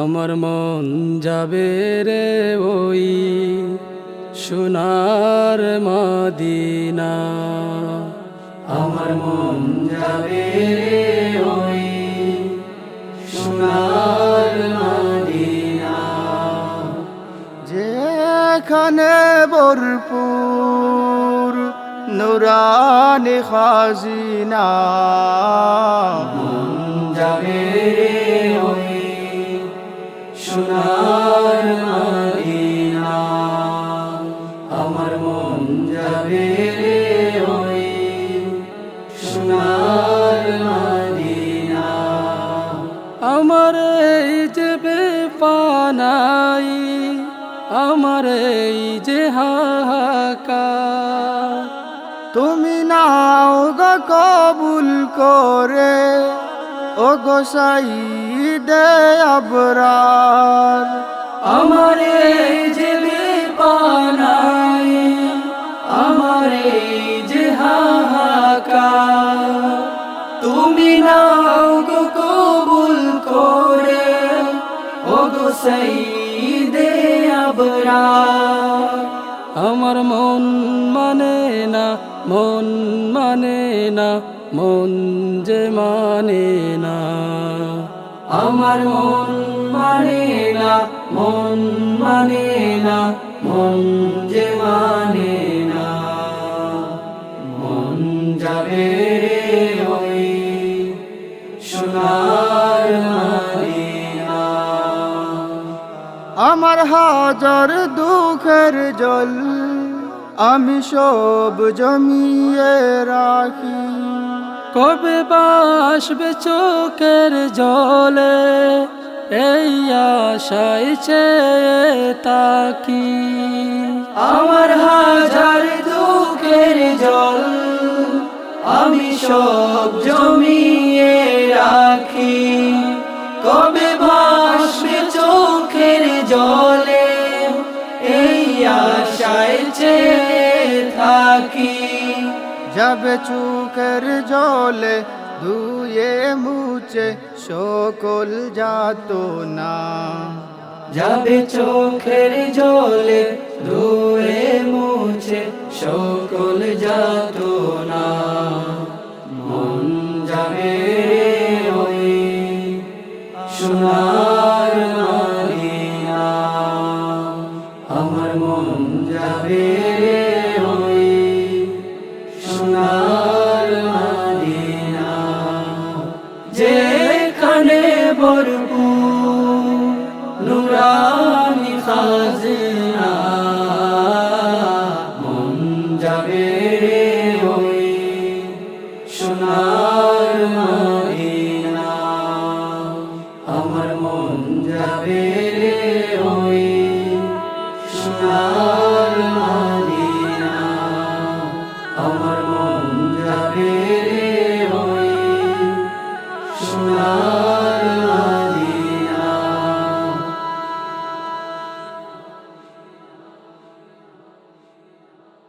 আমার মন যাবে রে ওই সোনার মদিনা। আমার মন যাবে রে ওই সোনার মদিনা। যেখানে ভরপুর নুরানি খাজিনা। আমার এই যে বেপানাই আমার এই যে হাহাকার। তুমি নাও গো কবুল করে ও গোসাই দে আবরার। তুমি কবুল করে। ও গো দে আবরা। আমার মন মানে না, মন মানে না, মন যে মানে না। আমার মন মানে না, মন মানে না, মন যে মানে না। মন যাবে আমার হাজার দুঃখের জল আমি সব জমিয়ে রাখি। কবে বাসবে চোখের জলে এই আশাই চেয়ে তাকি আমার হাজার দুঃখের জল আমি সব জমিয়ে রাখি। কবে ভাসবে থাকি। যাবে চুকের জলে ধুয়ে মুছে সকল যাত না যাবে চোখের জলে ধুয়ে মুছে সকল যাত না মন যাবে রে ওই সোনার মদিনা আমার মন যাবে ভরপুর নুরানি খাজনা। মন যাবে রে ওই সোনার মদিনা। আমার মন যাবে রে ওই সোনার মদিনা। আমার মন যাবে